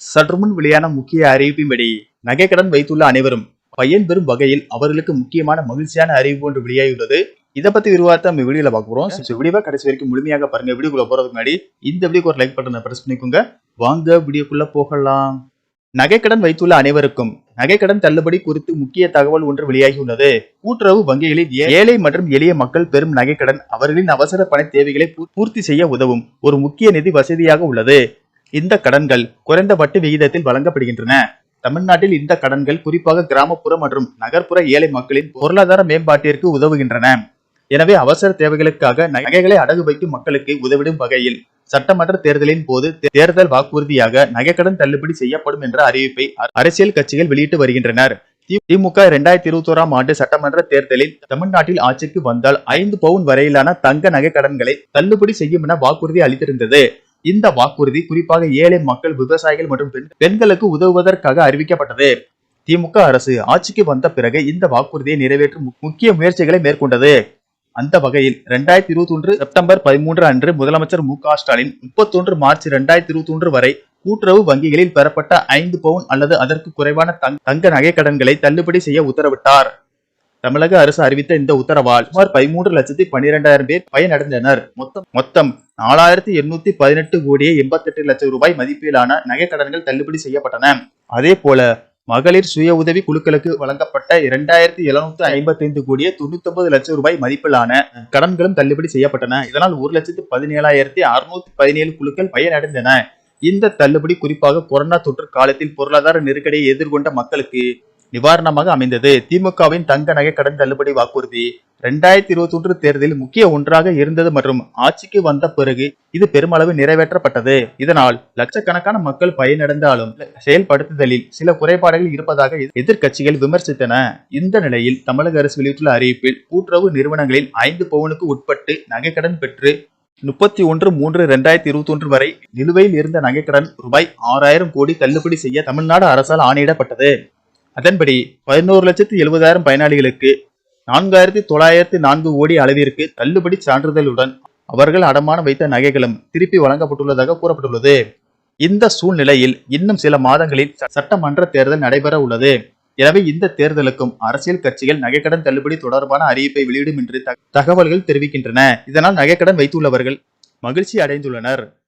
சற்றுமுன் வெளியான முக்கிய அறிவிப்பின்படி நகைக்கடன் வைத்துள்ள அனைவரும் பயன்பெறும் வகையில் அவர்களுக்கு முக்கியமான மகிழ்ச்சியான அறிவிப்பு ஒன்று வெளியாகியுள்ளது. இதை பத்தி விரிவாக நம்ம வீடியோல பார்க்க போறோம். So, கடைசி வரைக்கும் முழுமையாக பாருங்க. வீடியோக்குள்ள போறதுக்கு முன்னாடி இந்த வீடியோக்கு ஒரு லைக் பட்டனை பிரஸ் பண்ணிக்கோங்க. வாங்க வீடியோக்குள்ள போகலாம். நகைக்கடன் வைத்துள்ள அனைவருக்கும் நகைக்கடன் தள்ளுபடி குறித்து முக்கிய தகவல் ஒன்று வெளியாகியுள்ளது. கூட்டுறவு வங்கிகளில் ஏ- ஏழை மற்றும் எளிய மக்கள் பெறும் நகைக்கடன் அவர்களின் அவசர பண தேவைகளை பூர்த்தி செய்ய உதவும் ஒரு முக்கிய நிதி வசதியாக உள்ளது. இந்த கடன்கள் குறைந்த வட்டி விகிதத்தில் வழங்கப்படுகின்றன. தமிழ்நாட்டில் இந்த கடன்கள் குறிப்பாக கிராமப்புற மற்றும் நகர்ப்புற ஏழை மக்களின் பொருளாதார மேம்பாட்டிற்கு உதவுகின்றன. எனவே அவசர தேவைகளுக்காக நகைகளை அடகு வைக்கும் மக்களுக்கு உதவிடும் வகையில் சட்டமன்ற தேர்தலின் போது தேர்தல் வாக்குறுதியாக நகைக்கடன் தள்ளுபடி செய்யப்படும் என்ற அறிவிப்பை அரசியல் கட்சிகள் வெளியிட்டு வருகின்றனர். திமுக இரண்டாயிரத்தி இருபத்தி ஓராம் ஆண்டு சட்டமன்ற தேர்தலில் தமிழ்நாட்டில் ஆட்சிக்கு வந்தால் ஐந்து பவுன் வரையிலான தங்க நகை கடன்களை தள்ளுபடி செய்யும் என வாக்குறுதி அளித்திருந்தது. இந்த வாக்குறுதி குறிப்பாக ஏழை மக்கள் விவசாயிகள் மற்றும் பெண்- பெண்களுக்கு உதவுவதற்காக அறிவிக்கப்பட்டது. திமுக அரசு ஆட்சிக்கு வந்த பிறகு இந்த வாக்குறுதியை நிறைவேற்றும் முக்கிய முயற்சிகளை மேற்கொண்டது. அந்த வகையில் இரண்டாயிரத்தி இருபத்தி ஒன்று செப்டம்பர் பதிமூன்று அன்று முதலமைச்சர் மு க ஸ்டாலின் முப்பத்தொன்று மார்ச் இரண்டாயிரத்தி இருபத்தி ஒன்று வரை கூட்டுறவு வங்கிகளில் பெறப்பட்ட ஐந்து பவுன் அல்லது அதற்கு குறைவான தங்க- தங்க நகை கடன்களை தள்ளுபடி செய்ய உத்தரவிட்டார். தமிழக அரசு அறிவித்த இந்த உத்தரவால் சுமார் பதிமூன்று லட்சத்தி பன்னிரெண்டாயிரம் பேர் பயனடைந்தனர். மொத்தம் மொத்தம் நாலாயிரத்தி எண்ணூத்தி பதினெட்டு கோடியே எண்பத்தெட்டு லட்சம் ரூபாய் மதிப்பிலான நகை கடன்கள் தள்ளுபடி செய்யப்பட்டன. அதே போல மகளிர் சுய உதவி குழுக்களுக்கு வழங்கப்பட்ட இரண்டாயிரத்தி எழுநூத்தி ஐம்பத்தி ஐந்து கோடியே தொண்ணூத்தி ஒன்பது லட்சம் ரூபாய் மதிப்பிலான கடன்களும் தள்ளுபடி செய்யப்பட்டன. இதனால் ஒரு லட்சத்து பதினேழாயிரத்தி அறுநூத்தி பதினேழு குழுக்கள் பயனடைந்தன. இந்த தள்ளுபடி குறிப்பாக கொரோனா தொற்று காலத்தில் பொருளாதார நெருக்கடியை எதிர்கொண்ட மக்களுக்கு நிவாரணமாக அமைந்தது. திமுகவின் தங்க நகை கடன் தள்ளுபடி வாக்குறுதி இரண்டாயிரத்தி இருபத்தி ஒன்று தேர்தலில் முக்கிய ஒன்றாக இருந்தது மற்றும் ஆட்சிக்கு வந்த பிறகு இது பெருமளவு நிறைவேற்றப்பட்டது. இதனால் லட்சக்கணக்கான மக்கள் பயனடைந்தாலும் செயல்படுத்துதலில் சில குறைபாடுகள் இருப்பதாக எதிர்கட்சிகள் எதிர்க்கட்சிகள் விமர்சித்தன. இந்த நிலையில் தமிழக அரசு வெளியிட்டுள்ள அறிவிப்பில் கூட்டுறவு நிறுவனங்களில் ஐந்து பவுனுக்கு உட்பட்டு நகைக்கடன் பெற்று முப்பத்தி ஒன்று மூன்று இரண்டாயிரத்தி இருபத்தி ஒன்று வரை நிலுவையில் இருந்த நகைக்கடன் ரூபாய் ஆறாயிரம் கோடி தள்ளுபடி செய்ய தமிழ்நாடு அரசால் ஆணையிடப்பட்டது. அதன்படி பதினோரு லட்சத்து எழுபதாயிரம் பயனாளிகளுக்கு நான்காயிரத்தி தொள்ளாயிரத்தி நான்கு கோடி அளவிற்கு தள்ளுபடி சான்றிதழுடன் அவர்கள் அடமானம் வைத்த நகைகளும் திருப்பி வழங்கப்பட்டுள்ளதாக கூறப்பட்டுள்ளது. இந்த சூழ்நிலையில் இன்னும் சில மாதங்களில் சட்டமன்ற தேர்தல் நடைபெற உள்ளது. எனவே இந்த தேர்தலுக்கும் அரசியல் கட்சிகள் நகைக்கடன் தள்ளுபடி தொடர்பான அறிவிப்பை வெளியிடும் என்று த- தகவல்கள் தெரிவிக்கின்றன. இதனால் நகைக்கடன் வைத்துள்ளவர்கள் மகிழ்ச்சி அடைந்துள்ளனர்.